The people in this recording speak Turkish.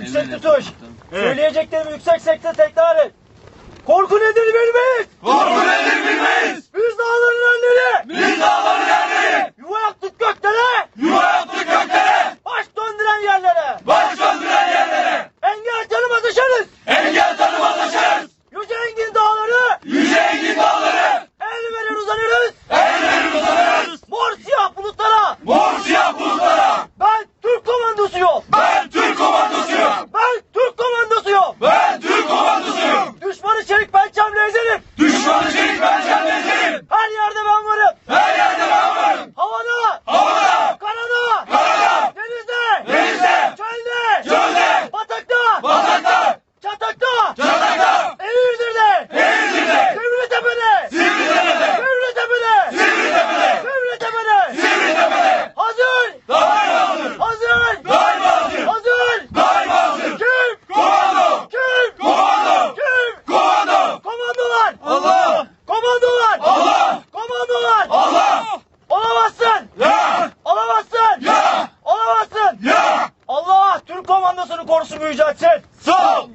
Yüksek tutuş. Evet. Söyleyeceklerimi yüksek sekte tekrar et. Korku nedir bilmeyiz. Korku nedir bilmeyiz. Shake Allah! Komandolar! Allah! Komandolar! Allah! Olamazsın! Ya! Olamazsın! Ya! Olamazsın! Ya! Allah Türk komandosunu korusun Mücahit'in! Sağ!